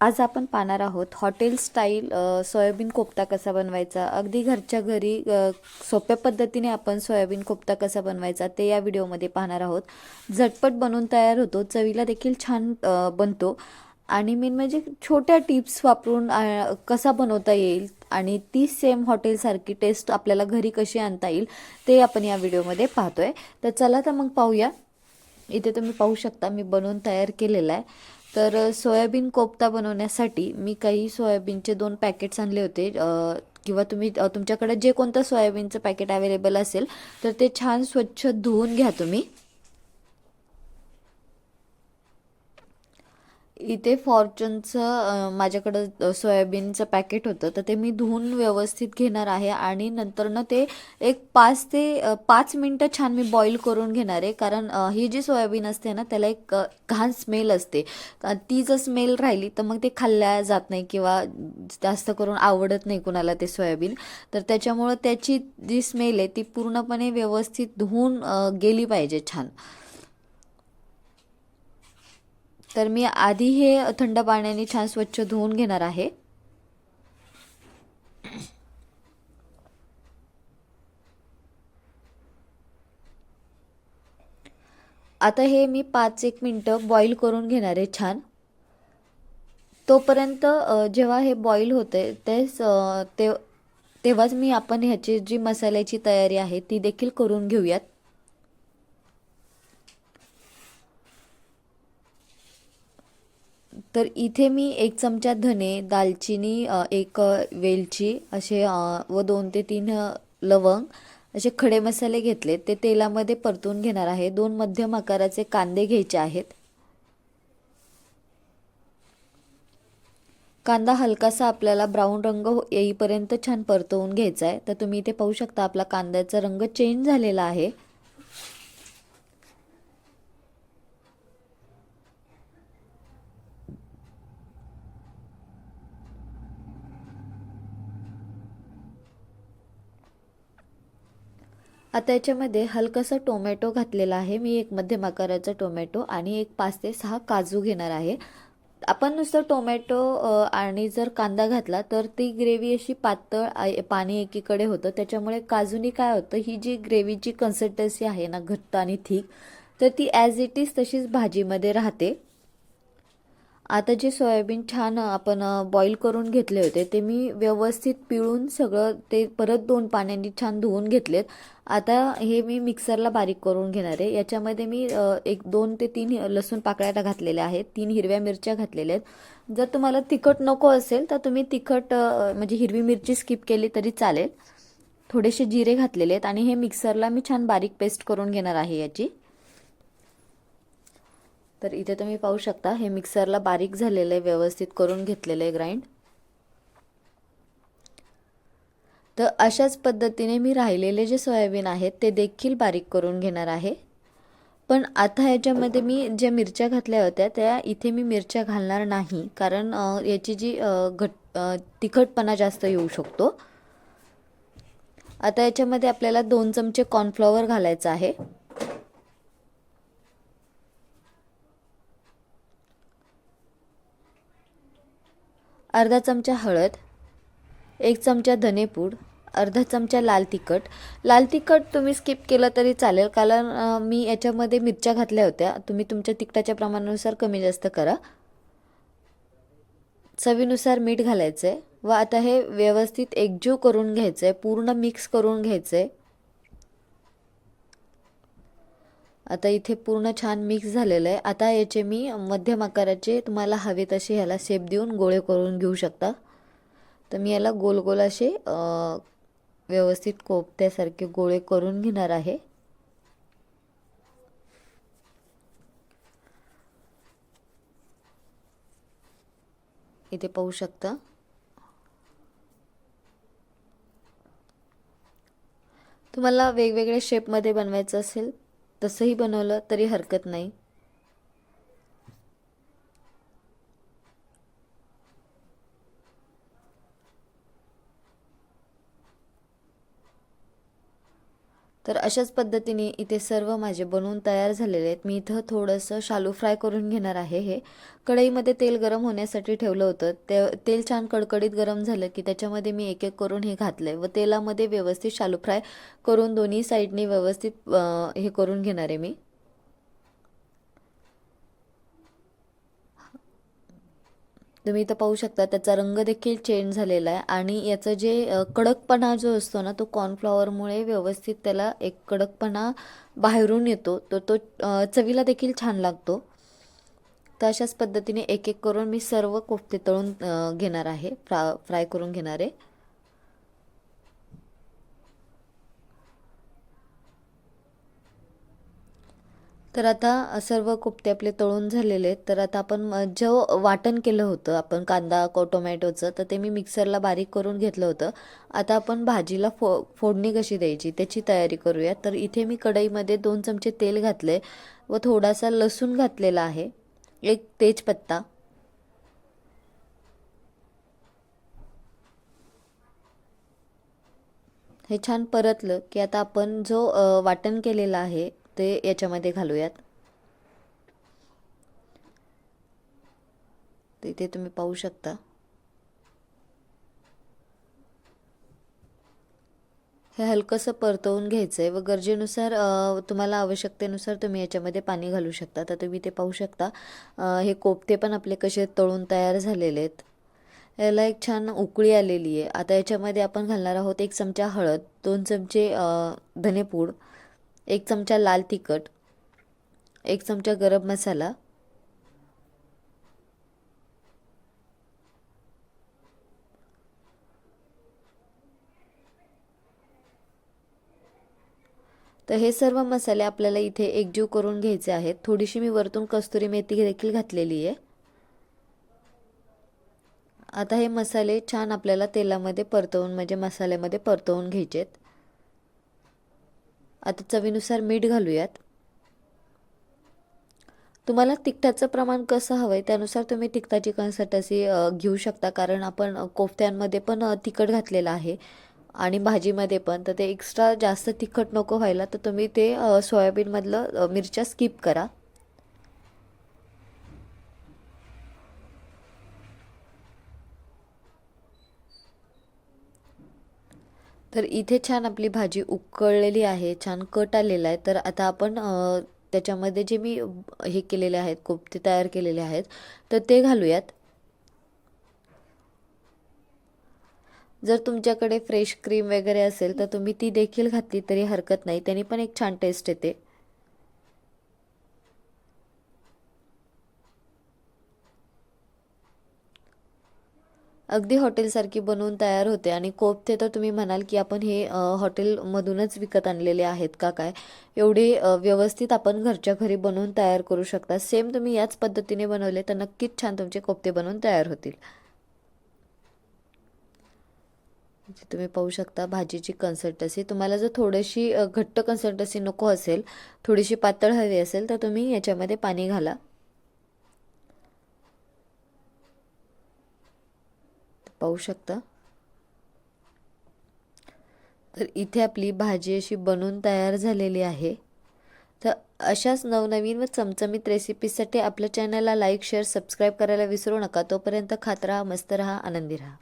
आज आपण पाहणार आहोत हॉटेल स्टाईल सोयाबीन कोफ्ता कसा बनवायचा? अगदी घरच्या घरी सोप्या पद्धतीने आपण सोयाबीन कोफ्ता कसा बनवायचा ते या व्हिडिओमध्ये पाहणार आहोत. झटपट बनवून तयार होतो चवीला देखील छान बनतो. आणि मेन म्हणजे छोट्या टिप्स वापरून कसा बनवता येईल आणि ती सेम हॉटेलसारखी टेस्ट आपल्याला घरी कशी आणता येईल ते आपण या व्हिडिओमध्ये पाहतोय. तर चला तर मग पाहूया. इथे तुम्ही पाहू शकता मी बनवून तयार केलेला आहे. तर सोयाबीन कोफ्ता बनवण्यासाठी मी काही सोयाबीनचे दोन पॅकेट्स आणले होते. किंवा तुम्ही तुमच्याकडे जे कोणतं सोयाबीनचं पॅकेट अवेलेबल असेल तर ते छान स्वच्छ धुवून घ्या तुम्ही. इथे फॉर्च्यूनचं माझ्याकडं सोयाबीनचं पॅकेट होतं. तर ते मी धुवून व्यवस्थित घेणार आहे आणि नंतर ना ते एक पाच ते पाच मिनटं छान मी बॉईल करून घेणार आहे. कारण ही जी सोयाबीन असते ना त्याला एक घाण स्मेल असते. ती जर स्मेल राहिली तर मग ते खाल्ल्या जात नाही किंवा जास्त करून आवडत नाही कुणाला ते सोयाबीन. तर त्याच्यामुळं त्याची जी स्मेल आहे ती पूर्णपणे व्यवस्थित धुवून गेली पाहिजे छान. तर मी आधी हे थंड पाण्याने छान स्वच्छ धुवून घेणार आहे. आता हे मी पाच एक मिनटं बॉईल करून घेणार आहे छान. तोपर्यंत जेव्हा हे बॉईल होते तेच ते तेव्हाच मी आपण ह्याची जी मसाल्याची तयारी आहे ती देखील करून घेऊयात. तर इथे मी एक चमचा धने दालचिनी एक वेलची असे व दोन ते तीन लवंग असे खडे मसाले घेतले ते तेलामध्ये परतून घेणार आहे. दोन मध्यम आकाराचे कांदे घ्यायचे आहेत. कांदा हलकासा आपल्याला ब्राऊन रंग हो-, येईपर्यंत छान परतवून घ्यायचा आहे. तर तुम्ही इथे पाहू शकता आपला कांद्याचा रंग चेंज झालेला आहे. आता याच्यामध्ये हलकंसं टोमॅटो घातलेला आहे. मी एक मध्यम आकाराचा टोमॅटो आणि एक पाच ते सहा काजू घेणार आहे. आपण नुसतं टोमॅटो आणि जर कांदा घातला तर ती ग्रेव्ही अशी पातळ पाणी एकीकडे होतं. त्याच्यामुळे काजूनी काय होतं ही जी ग्रेव्हीची कन्सिस्टन्सी आहे ना घट्ट आणि थिक तर ती ॲज इट इज तशीच भाजीमध्ये राहते. आता जे सोयाबीन छान आपण बॉईल करून घेतले होते ते मी व्यवस्थित पिळून सगळं ते परत दोन पाण्याने छान धुवून घेतलेत. आता हे मी मिक्सरला बारीक करून घेणार आहे. याच्यामध्ये मी एक दोन ते तीन लसूण पाकळ्या घातलेल्या आहेत तीन हिरव्या मिरच्या घातलेल्या आहेत. जर तुम्हाला तिखट नको असेल तर तुम्ही तिखट म्हणजे हिरवी मिरची स्किप केली तरी चालेल. थोडेसे जिरे घातलेले आहेत आणि हे मिक्सरला मी छान बारीक पेस्ट करून घेणार आहे याची. तर इथे तुम्ही पाहू शकता हे मिक्सरला बारीक झालेलं आहे व्यवस्थित करून घेतलेलं आहे ग्राइंड तर अशाच पद्धतीने मी राहिलेले जे सोयाबीन आहेत ते देखील बारीक करून घेणार आहे. पण आता ह्याच्यामध्ये मी ज्या मिरच्या घातल्या होत्या त्या इथे मी मिरच्या घालणार नाही कारण याची जी घट तिखटपणा जास्त येऊ शकतो. आता याच्यामध्ये आपल्याला दोन चमचे कॉर्नफ्लॉवर घालायचं आहे. अर्धा चमचा हळद एक चमचा धनेपूड अर्धा चमचा लाल तिखट. लाल तिखट तुम्ही स्किप केलं तरी चालेल कारण मी याच्यामध्ये मिरच्या घातल्या होत्या. तुम्ही तुमच्या तिखटाच्या प्रमाणानुसार कमी जास्त करा. चवीनुसार मीठ घालायचं आहे व आता हे व्यवस्थित एकजीव करून घ्यायचं आहे पूर्ण मिक्स करून घ्यायचं आहे आता इथे पूर्ण छान मिक्स झालेलं आहे. आता याचे मी मध्यम आकाराचे तुम्हाला हवे तसे ह्याला शेप देऊन गोळे करून घेऊ शकता. तर मी याला गोल गोल असे व्यवस्थित कोपत्यासारखे गोळे करून घेणार आहे. इथे पाहू शकता. तुम्हाला वेगवेगळ्या शेपमध्ये बनवायचं असेल तसंही बनवलं तरी हरकत नाही. तर अशाच पद्धतीने इथे सर्व माझे बनवून तयार झालेले आहेत. मी इथं थोडंसं शालू फ्राय करून घेणार आहे हे. कढईमध्ये तेल गरम होण्यासाठी ठेवलं होतं. ते तेल छान कडकडीत गरम झालं की त्याच्यामध्ये मी एक एक करून हे घातलं आहे व तेलामध्ये व्यवस्थित शालू फ्राय करून दोन्ही साईडने व्यवस्थित हे करून घेणार आहे मी. तुम्ही इथं पाहू शकता त्याचा रंग देखील चेंज झालेला आहे. आणि याचं जे कडकपणा जो असतो ना तो कॉर्नफ्लॉवरमुळे व्यवस्थित त्याला एक कडकपणा बाहेरून येतो. तर तो चवीला देखील छान लागतो. तर अशाच पद्धतीने एक एक करून मी सर्व कोफ्ते तळून घेणार आहे फ्रा फ्राय करून घेणार आहे. तर आता सर्व कोफ्ते आपले तळून झालेले आहेत. तर आता आपण अ, जो वाटण केलं होतं आपण कांदा को टोमॅटोचं तर ते मी मिक्सरला बारीक करून घेतलं होतं. आता आपण भाजीला फो फोडणी कशी द्यायची त्याची तयारी करूया. तर इथे मी कढईमध्ये दोन चमचे तेल घातले व थोडासा लसूण घातलेला आहे. एक तेजपत्ता. हे छान परतलं की आता आपण जो वाटण केलेलं आहे ते याच्यामध्ये घालूयात. तिथे इथे तुम्ही पाहू शकता. हे हलकंसं परतवून घ्यायचं आहे व गरजेनुसार तुम्हाला आवश्यकतेनुसार तुम्ही याच्यामध्ये पाणी घालू शकता. तर तुम्ही ते पाहू शकता. हे कोपते पण आपले कसे तळून तयार झालेले आहेत. याला एक छान उकळी आलेली आहे. आता याच्यामध्ये आपण घालणार आहोत एक चमचा हळद दोन चमचे धनेपूड एक चमचा लाल तिखट एक चमचा गरम मसाला तर हे सर्व मसाले आपल्याला इथे एकजीव करून घ्यायचे आहेत. थोडीशी मी वरतून कस्तुरी मेथी देखील घातलेली आहे. आता हे मसाले छान आपल्याला तेलामध्ये परतवून म्हणजे मसाल्यामध्ये परतवून घ्यायचेत. आता चवीनुसार मीठ घालूयात. तुम्हाला तिखटाचं प्रमाण कसं हवं आहे त्यानुसार तुम्ही तिखटाची कन्सिस्टन्सी घेऊ शकता. कारण आपण कोफ्त्यांमध्ये पण तिखट घातलेलं आहे. आणि भाजीमध्ये पण. तर ते एक्स्ट्रा जास्त तिखट नको व्हायला तर तुम्ही ते सोयाबीनमधलं मिरच्या स्किप करा. तर इथे छान आपली भाजी उकळलेली आहे छान कट आलेला आहे. तर आता आपण त्याच्यामध्ये जे मी हे केलेले आहेत कोफ्ते तयार केलेले आहेत तर ते घालूयात. जर तुमच्याकडे फ्रेश क्रीम वगैरे असेल तर तुम्ही ती देखील घातली तरी हरकत नाही. त्याने पण एक छान टेस्ट येते. अगदी हॉटेलसारखी बनवून तयार होते. आणि कोफ्ते तर तुम्ही म्हणाल की आपण हे हॉटेलमधूनच विकत आणलेले आहेत का काय? एवढे व्यवस्थित आपण घरच्या घरी बनवून तयार करू शकता. सेम तुम्ही याच पद्धतीने बनवले तर नक्कीच छान तुमचे कोफ्ते बनवून तयार होतील. म्हणजे तुम्ही पाहू शकता भाजीची कन्सिस्टन्सी तुम्हाला जर थोडीशी घट्ट कन्सिस्टन्सी नको असेल थोडीशी पातळ हवी असेल तर तुम्ही याच्यामध्ये पाणी घाला. पाहू शकता. तर इथे आपली भाजी अशी बनवून तयार झालेली आहे. तर अशाच नवनवीन व चमचमीत रेसिपीसाठी आपल्या चॅनलला लाईक शेअर सबस्क्राईब करायला विसरू नका. तोपर्यंत खात राहा मस्त राहा आनंदी राहा.